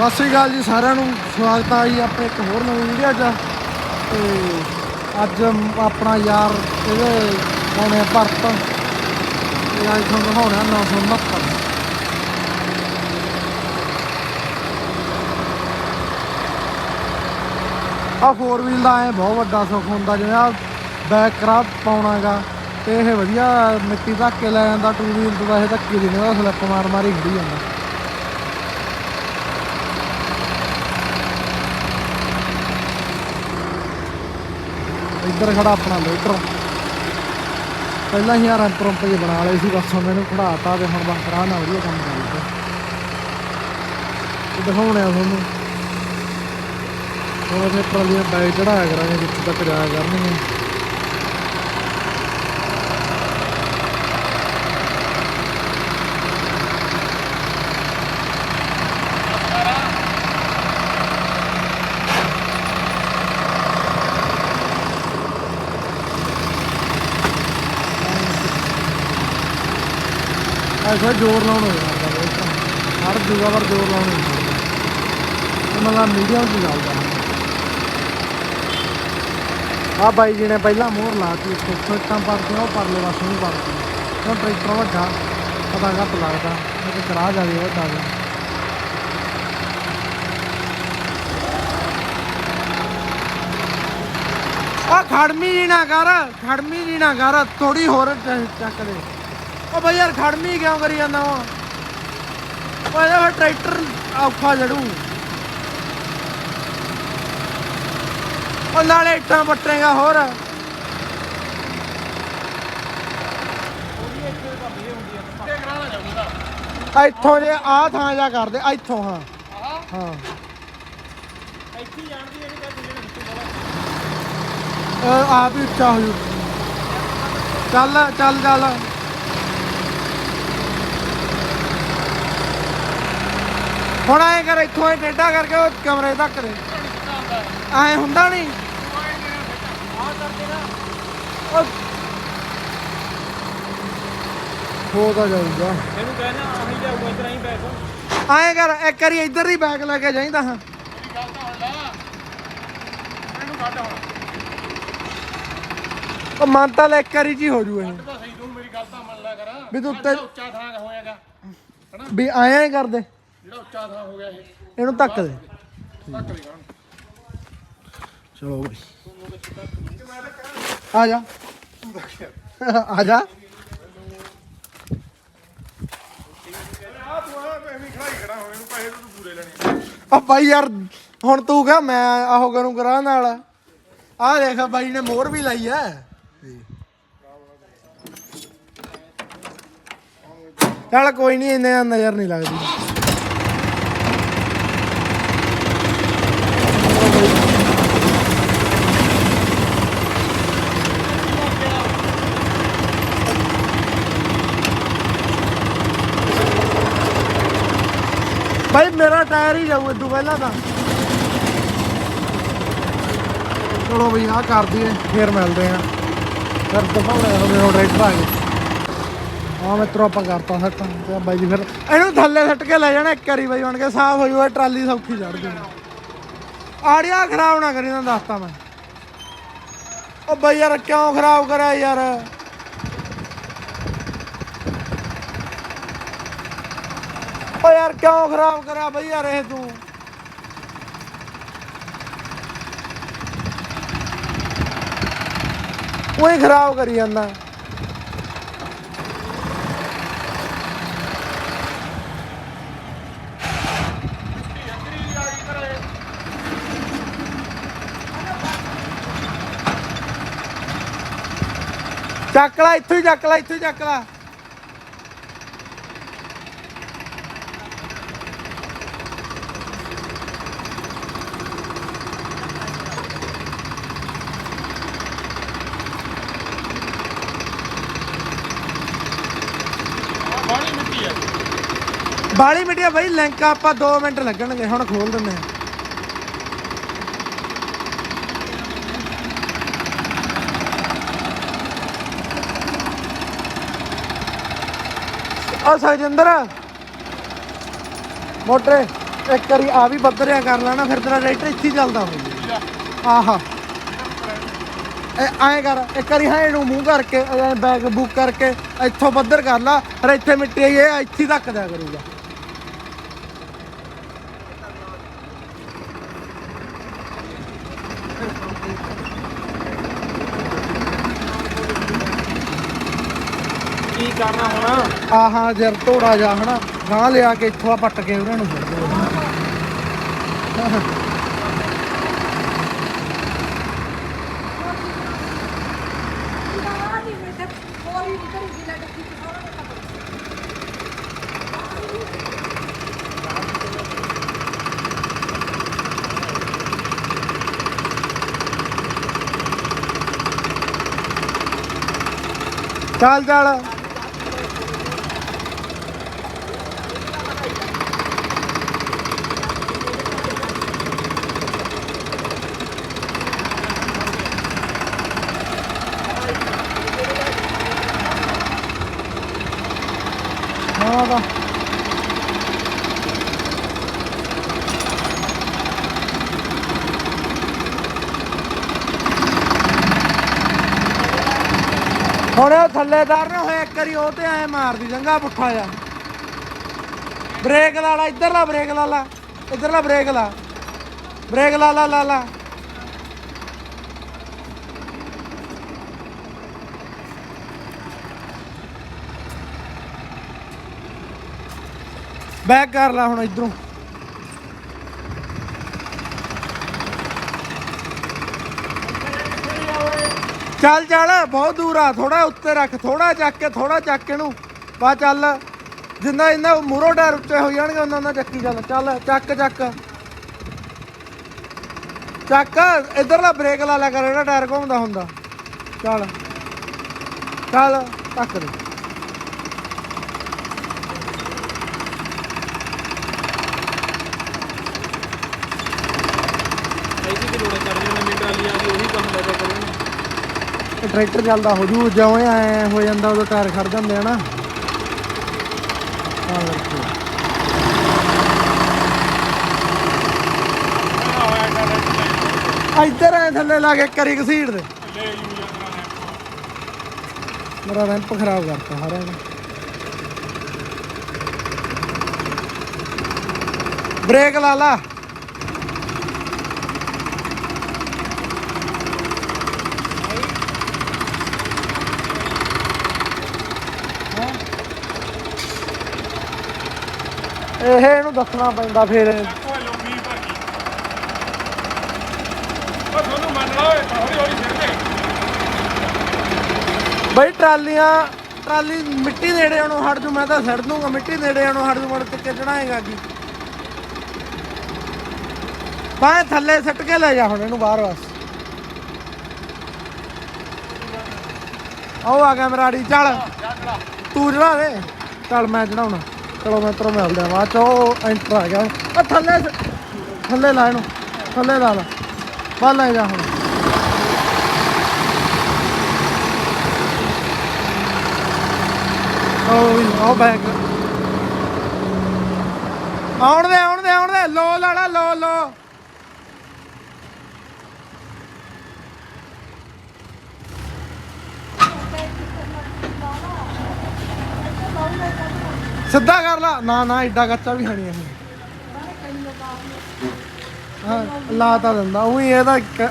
ਸਤਿ ਸ੍ਰੀ ਅਕਾਲ ਜੀ ਸਾਰਿਆਂ ਨੂੰ। ਸਵਾਗਤ ਆ ਜੀ ਆਪਣੇ ਇੱਕ ਹੋਰ ਨਵੀਂ ਵੀਡੀਓ 'ਚ। ਤੇ ਅੱਜ ਆਪਣਾ ਯਾਰ ਇਹਦੇ ਆਉਣੇ ਭਰਤ। ਤੇ ਅੱਜ ਤੁਹਾਨੂੰ ਦਿਖਾਉਣਾ 969 ਆ ਫੋਰ ਵੀਲ ਦਾ ਐ ਬਹੁਤ ਵੱਡਾ ਸੁੱਖ ਹੁੰਦਾ ਜਿਵੇਂ ਆ ਬੈਕ ਕਰਾ ਪਾਉਣਾਗਾ ਤੇ ਇਹ ਵਧੀਆ ਮਿੱਟੀ ਧੱਕ ਕੇ ਲੈ ਜਾਂਦਾ ਟੂ ਵੀਲ ਤੋਂ ਵੈਸੇ ਧੱਕੇ ਦੀ ਨਹੀਂ ਸਲਿੱਪ ਮਾਰ ਮਾਰੀ ਹੀ ਜਾਂਦਾ। ਇੱਧਰ ਖੜਾ ਆਪਣਾ ਲੋਡਰ ਪਹਿਲਾਂ ਹੀ ਯਾਰ ਰੰਪ ਜੇ ਬਣਾ ਲਏ ਸੀ, ਬਸ ਹੁਣ ਇਹਨੂੰ ਖੜਾਤਾ ਤੇ ਹੁਣ ਬਸ ਰਾਹ ਨਾਲ ਵਧੀਆ ਕੰਮ ਕਰੀਦਾ ਤੇ ਦਿਖਾਉਣੇ ਆ ਤੁਹਾਨੂੰ। ਹੋਰ ਫਿਰ ਟਰਾਲੀਆਂ ਬੈਗ ਚੜਾਇਆ ਕਰਾਂਗੇ, ਜਿੱਥੇ ਤੱਕ ਜਾਇਆ ਕਰਨਗੇ ਐਸਾ ਜ਼ੋਰ ਲਾਉਣ ਹੋ ਜਾਂਦਾ ਹਰ ਜਗ੍ਹਾ ਪਰ ਜ਼ੋਰ ਲਾਉਣ ਹੋ ਜਾਂਦਾ ਇਹ ਮਤਲਬ ਮੀਡੀਅਮ ਚ ਚੱਲਦਾ ਆ ਬਾਈ ਜੀ ਨੇ ਪਹਿਲਾਂ ਮੋਹਰ ਲਾਤੀ ਇੱਥੇ। ਛੋਟਾਂ ਪਰਦੀਆਂ ਉਹ ਪਰਲੇ ਪਾਸੇ ਨਹੀਂ ਪਰਦੀ ਉਹ ਟਰੈਕਟਰ ਵੱਡਾ ਪਤਾ ਘੱਟ ਲੱਗਦਾ। ਇਹ ਕਰਾ ਜਾਵੇ ਵੱਡਾ ਜਿਹਾ ਆ ਖੜਮੀ ਜੀ ਨਾ ਕਰ, ਖੜਮੀ ਜੀ ਨਾ ਕਰ। ਥੋੜੀ ਹੋਰ ਚ- ਚੱਕ ਦੇ। ਉਹ ਬਈ ਯਾਰ ਖੜਮੀ ਕਿਉਂ ਕਰੀ ਜਾਂਦਾ ਵਾ? ਉਹ ਫਿਰ ਟਰੈਕਟਰ ਔਖਾ ਜੜੂ। ਉਹ ਨਾਲੇ ਇੱਟਾਂ ਪੱਟੇਗਾ ਹੋਰ। ਇੱਥੋਂ ਜੇ ਆ ਥਾਂ ਜਾ ਕਰਦੇ ਇੱਥੋਂ, ਹਾਂ। ਹਾਂ। ਅਹ ਆਪ ਹੀ ਉੱਚਾ ਹੋ ਜੂ। ਚੱਲ ਚੱਲ ਚੱਲ। ਹੁਣ ਐ ਕਰ ਇੱਥੋਂ ਇਹ ਟੇਢਾ ਕਰਕੇ ਉਹ ਕਮਰੇ ਤੱਕ ਦੇ। ਐ ਹੁੰਦਾ ਨਹੀਂ? ਹੋ ਤਾਂ ਜਾਊਗਾ। ਇਹਨੂੰ ਕਹਿਣਾ ਆਹੀ ਜਾਊਗਾ ਇਧਰ ਆਈ ਬੈਠ। ਐ ਕਰ ਇੱਕ ਵਾਰੀ ਇੱਧਰ ਦੀ ਬੈਗ ਲੈ ਕੇ ਜਾਈਂਦਾ ਹਾਂ ਉਹ ਮਨ ਤਾਂ ਲੈ ਇੱਕ ਵਾਰੀ ਜੀ ਹੋ ਜੂ ਇਹ। ਕੱਢ ਤਾਂ ਸਹੀ ਤੂੰ ਮੇਰੀ ਗੱਲ ਤਾਂ ਮੰਨ ਲਿਆ ਕਰ। ਵੀ ਤੂੰ ਉੱਤੇ- ਉੱਚਾ ਥਾਂ ਹੋਇਆਗਾ ਵੀ ਆਇਆ ਹੀ ਕਰਦੇ ਜਿਹੜਾ ਉੱਚਾ ਥਾਂ ਹੋ ਗਿਆ ਇਹ। ਇਹਨੂੰ ਧੱਕ ਦੇ। ਧੱਕ ਦੇ ਕਰਨ ਚਲੋ ਬਈ। ਆ ਜਾ। ਆ ਜਾ। ਆ ਬਾਈ ਯਾਰ ਹੁਣ ਤੂੰ ਕਹ ਮੈਂ ਆਹੋ ਕਰੂੰ ਕਰਾਂ ਨਾਲ। ਆ ਦੇਖ ਬਾਈ ਨੇ ਮੋਹਰ ਵੀ ਲਾਈ ਐ। ਚੱਲ ਕੋਈ ਨਹੀਂ ਇੰਨੇ ਨਜ਼ਰ ਨਹੀਂ ਲੱਗਦੀ। ਬਾਈ ਮੇਰਾ ਟਾਇਰ ਹੀ ਜਾਊ ਇਦੋਂ ਪਹਿਲਾਂ ਤਾਂ। ਚਲੋ ਬਈ ਆ ਕਰ ਦਈਏ, ਫੇਰ ਮਿਲਦੇ ਆ ਫਿਰ ਦਿਖਾਉਣਾ ਹੋਵੇ ਉਹ ਟਰੈਕਟਰ ਆ ਗਏ। ਆ ਮਿੱਤਰੋ, ਆਪਾਂ ਕਰਤਾ ਸੱਟ। ਤੇ ਬਾਈ ਜੀ ਫਿਰ ਇਹਨੂੰ ਥੱਲੇ ਸੱਟ ਕੇ ਲੈ ਜਾਣਾ ਇੱਕ ਵਾਰੀ ਬਾਈ, ਬਣ ਕੇ ਸਾਫ਼ ਹੋ ਜੂਗਾ, ਟਰਾਲੀ ਸੌਖੀ ਚੜ ਜੂ ਆੜਿਆ ਖਰਾਬ ਨਾ ਕਰੀ ਨਾ ਦੱਸਤਾ ਮੈਂ। ਉਹ ਬਾਈ ਯਾਰ, ਕਿਉਂ ਖਰਾਬ ਕਰਿਆ ਯਾਰ? ਓ ਯਾਰ ਕਿਉਂ ਖਰਾਬ ਕਰਿਆ ਬਈ ਯਾਰ ਇਹ ਤੂੰ? ਉਹੀ ਖਰਾਬ ਕਰੀ ਜਾਂਦਾ। ਚੱਕ ਲੈ, ਇੱਥੋਂ ਹੀ ਚੱਕ ਲੈ, ਇੱਥੋਂ ਹੀ ਚੱਕ ਲੈ। ਬਾਲੀ ਮੀਡੀਆ ਬਾਈ, ਲਿੰਕ ਆਪਾਂ 2 ਮਿੰਟ ਲੱਗਣਗੇ, ਹੁਣ ਖੋਲ ਦਿੰਦੇ ਆ ਓ ਸਜਿੰਦਰ ਮੋਟਰ ਇੱਕ ਵਾਰੀ ਆ ਵੀ ਬੱਦਰਿਆ ਕਰ ਲੈਣਾ, ਫਿਰ ਤੇਰਾ ਰਾਈਟਰ ਇੱਥੇ ਚੱਲਦਾ ਹੋਊਗਾ ਆਹਾ। ਇਹ ਐਂ ਕਰ, ਇੱਕ ਵਾਰੀ ਹਾਂ ਇਹਨੂੰ ਮੂੰਹ ਕਰਕੇ ਬੈਗ ਬੁੱਕ ਕਰਕੇ ਇੱਥੋਂ ਬੱਦਰ ਕਰ ਲਾ, ਫਿਰ ਇੱਥੇ ਮਿੱਟੀ ਆਈ, ਇਹ ਇੱਥੇ ਤੱਕ ਦਿਆ ਕਰੂਗਾ। ਕਰਨਾ ਹੁਣ? ਆਹਾਂ, ਜਰ ਤੋੜਾ ਜਾ, ਹਨਾ? ਗਾਂ ਲਿਆ ਕੇ ਇੱਥੋਂ ਆ ਪੱਟ ਕੇ ਉਹਨਾਂ ਨੂੰ ਸੁੱਟ ਦਿਓ। ਚੱਲ ਚੱਲ ਹਾਂ ਦਾ ਹੁਣ ਉਹ ਥੱਲੇਦਾਰ ਨਾ ਹੋਇਆ ਇੱਕ ਵਾਰੀ, ਉਹ ਤੇ ਐ ਮਾਰਦੀ, ਜੰਗਾ ਪੁੱਠਾ ਜਾ ਬ੍ਰੇਕ ਲਾ ਲਾ ਇੱਧਰਲਾ ਬ੍ਰੇਕ ਲਾ ਲਾ ਇੱਧਰਲਾ ਬ੍ਰੇਕ ਲਾ। ਬ੍ਰੇਕ ਲਾ ਲਾ ਲਾ ਲਾ। ਬੈਕ ਕਰ ਲਾ ਹੁਣ ਇਧਰੋਂ। ਚੱਲ ਚੱਲ, ਬਹੁਤ ਦੂਰ ਆ ਥੋੜਾ ਉੱਤੇ ਰੱਖ ਥੋੜਾ ਚੱਕ ਕੇ ਥੋੜਾ ਚੱਕ ਕੇ ਨੂੰ ਬਾ ਚੱਲ, ਜਿੰਨਾ ਇੰਨਾ ਮੂਰੋ ਟਾਇਰ ਉੱਤੇ ਹੋ ਜਾਣਗੇ, ਉਹਨਾਂ ਉਹਨਾਂ ਚੱਕੀ ਚੱਲ। ਚੱਲ, ਚੱਕ ਚੱਕ। ਚੱਕ, ਇਧਰਲਾ ਬ੍ਰੇਕ ਲਾ ਲਿਆ ਕਰ ਜਿਹੜਾ ਟਾਇਰ ਘੁੰਮਦਾ ਹੁੰਦਾ। ਚੱਲ ਚੱਲ ਟੱਕ ਦੇ। ਐਸੀ ਕਿ ਲੋੜਾ ਚੜ ਜਾਣਾ ਨਵੀਂ ਟਰਾਲੀ ਆ ਉਹੀ ਕੰਮ ਲੱਗਾ ਕਰੂੰਗਾ ਟਰੈਕਟਰ ਚੱਲਦਾ ਹੋ ਜੂ ਜਿਉਂ ਐ ਹੋ ਜਾਂਦਾ ਉਦੋਂ ਟਾਇਰ ਖੜ ਜਾਂਦੇ ਆ ਨਾ। ਤਾਂ ਕਰਕੇ ਇੱਧਰ ਐ ਥੱਲੇ ਲਾ ਕੇ ਕਰੀ ਘਸੀੜ ਦੇ ਮੇਰਾ ਰੈਂਪ ਖਰਾਬ ਕਰਤਾ ਸਾਰਿਆਂ ਨੇ। ਬ੍ਰੇਕ ਲਾ ਲਾ। ਇਹ ਇਹਨੂੰ ਦੱਸਣਾ ਪੈਂਦਾ ਫਿਰ। ਬਈ ਟਰਾਲੀਆਂ, ਟਰਾਲੀ ਮਿੱਟੀ ਨੇੜੇ ਆਉਣੋਂ ਹਟ ਜੂ, ਮੈਂ ਤਾਂ ਛੱਡ ਦੂੰਗਾ ਮਿੱਟੀ ਨੇੜੇ ਆਉਣੋਂ ਹਟ ਜੂ, ਮੜ ਕੇ ਚੜਾਏਗਾ ਕੀ ਬਾਹਰ ਥੱਲੇ ਸੱਟ ਕੇ ਲੈ ਜਾ ਹੁਣ ਇਹਨੂੰ ਬਾਹਰ ਬਸ। ਆਓ ਆ ਗਿਆ ਮਰਾੜੀ ਚੱਲ। ਤੂੰ ਚੜਾ ਦੇ। ਚੱਲ ਮੈਂ ਚੜਾਉਣਾ ਚਲੋ ਮੈਂ ਤਰੋਂ ਮਿਲਦਾ ਬਾਅਦ ਚ ਐਂਟਰ ਆ ਗਿਆ। ਆ ਥੱਲੇ ਥੱਲੇ ਲਾ ਇਹਨੂੰ। ਥੱਲੇ ਲਾ ਲਾ। ਬਾਹਰ ਲੈ ਜਾ ਹੁਣ। ਉਹ ਉਹ ਬੈਗ ਆਉਣ ਦੇ ਆਉਣ ਦੇ ਆਉਣ ਦੇ ਲੋ ਲਾੜਾ, ਲੋ ਲੋ। ਸਿੱਧਾ ਕਰ ਲਾ। ਨਾ ਨਾ ਏਡਾ ਕੱਚਾ ਵੀ ਖਾਣੀ ਅਸੀਂ ਹਾਂ ਲਾ ਤਾਂ ਦਿੰਦਾ। ਉਹੀ ਇਹਦਾ ਇੱਕ-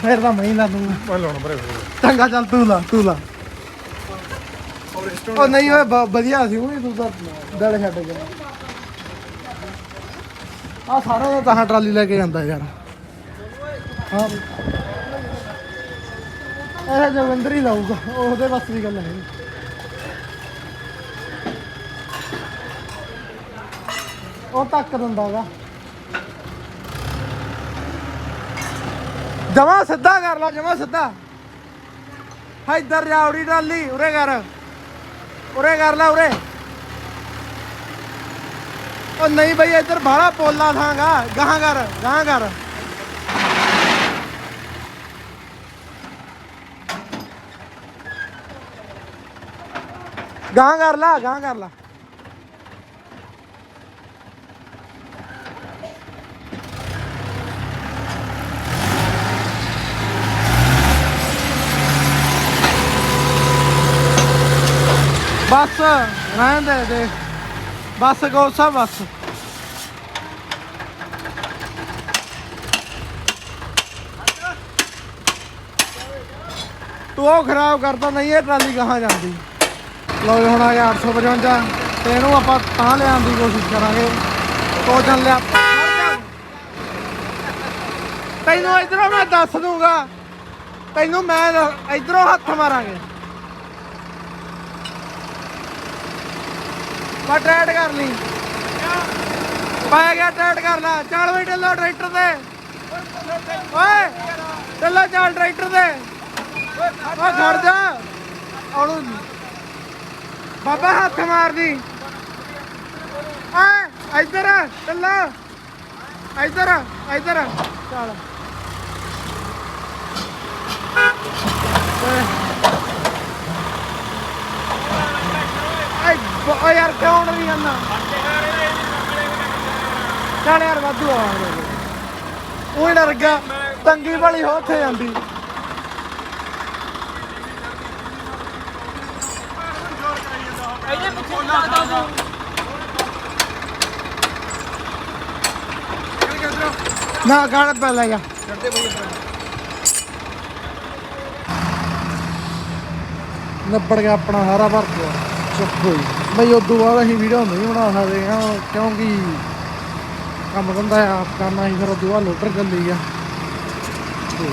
ਫਿਰ ਤਾਂ ਮੈਂ ਹੀ ਲਾ ਦੂੰਗਾ। ਮੈਂ ਲਾਉਣ ਪਰੇ ਚੰਗਾ ਚੱਲ ਤੂੰ ਲਾ ਤੂੰ ਲਾ। ਉਹ ਨਹੀਂ ਓਏ ਵਧੀਆ ਸੀ ਉਹੀ ਤੂੰ ਤਾਂ ਦਿਲ ਛੱਡ ਗਿਆ। ਆ ਸਾਰਾ ਦਾ ਤਾਂ ਟਰਾਲੀ ਲੈ ਕੇ ਜਾਂਦਾ ਯਾਰ। ਹਾਂ। ਇਹ ਜਵੰਦਰ ਹੀ ਲਾਊਗਾ ਉਹਦੇ ਬਸ ਦੀ ਗੱਲ ਹੈ। ਉਹ ਤੱਕ ਦਿੰਦਾਗਾ ਜਮਾ ਸਿੱਧਾ ਕਰ ਲਾ, ਜਮਾ ਸਿੱਧਾ। ਹਾਂ, ਇੱਧਰ ਜਾ, ਉਰੀ ਉਰੇ ਕਰ। ਉਰੇ ਕਰ ਲੈ, ਉਰੇ। ਉਹ ਨਹੀਂ ਬਈ, ਇੱਧਰ ਬਾਹਲਾ ਪੋਲਾ ਥਾਂਗਾ ਗਾਹਾਂ ਕਰ ਗਾਹਾਂ ਕਰ। ਗਾਹਾਂ ਕਰ ਲਾ, ਗਾਹਾਂ ਕਰ ਲਾ। ਬਸ ਰਹਿਣ ਦੇ ਦੇ ਬਸ ਗੋਸਾ ਬਸ। ਤੂੰ ਉਹ ਖਰਾਬ ਕਰਤਾ ਨਹੀਂ, ਇਹ ਟਰਾਲੀ ਕਹਾਂ ਜਾਂਦੀ। ਲਓ ਹੁਣ ਆ ਗਿਆ 855 ਤੇ ਇਹਨੂੰ ਆਪਾਂ ਤਾਂ ਲਿਆਉਣ ਦੀ ਕੋਸ਼ਿਸ਼ ਕਰਾਂਗੇ। ਤੋ ਚੱਲ ਲਿਆ। ਤੈਨੂੰ ਇਧਰੋਂ ਮੈਂ ਦੱਸ ਦੂੰਗਾ। ਤੈਨੂੰ ਮੈਂ ਇਧਰੋਂ ਹੱਥ ਮਾਰਾਂਗੇ। ਬਾ ਟਰੈਡ ਕਰ ਲਈ। ਪਾਇਆ ਗਿਆ ਟਰੈਡ ਕਰ ਲੈ। ਚੱਲ ਵੀ ਢਿੱਲੋ ਟਰੈਕਟਰ ਤੇ। ਓਏ, ਢਿੱਲੋ ਚੱਲ ਟਰੈਕਟਰ ਤੇ। ਓ ਖੜ ਜਾ। ਉਹਨੂੰ ਬਾਬਾ ਹੱਥ ਮਾਰਦੀ। ਓਏ, ਇੱਧਰ ਢਿੱਲੋ। ਇੱਧਰ ਇੱਧਰ ਚੱਲ। ਓਏ। ਬ- ਓ ਯਾਰ ਕਿਉਂ ਨਹੀਂ ਆਂਦਾ ਚੱਲ ਯਾਰ, ਵਾਧੂ ਆ। ਉਹ ਡਰ ਗਿਆ ਤੰਗੀ ਵਾਲੀ ਹੋ ਉੱਥੇ ਜਾਂਦੀ। ਇਹਦੇ ਪਿੱਛੇ ਲੱਗਦਾ ਤੂੰ ਨਾ, ਗਾਲ ਪੈ ਲੈ ਜਾ। ਗਿਆ ਆਪਣਾ ਸਾਰਾ ਭਰ ਗਿਆ। ਚੱਕੋ ਜੀ ਬਈ ਉਦੋਂ ਬਾਅਦ ਅਸੀਂ ਵੀਡੀਓ ਨਹੀਂ ਬਣਾ ਸਕਦੇ ਹਾਂ, ਕਿਉਂਕਿ ਕੰਮ ਧੰਦਾ ਆ ਕਰਨਾ ਸੀ ਫਿਰ ਉਦੋਂ ਬਾਅਦ ਲੋਟਰ ਚੱਲੀ ਆ। ਤੇ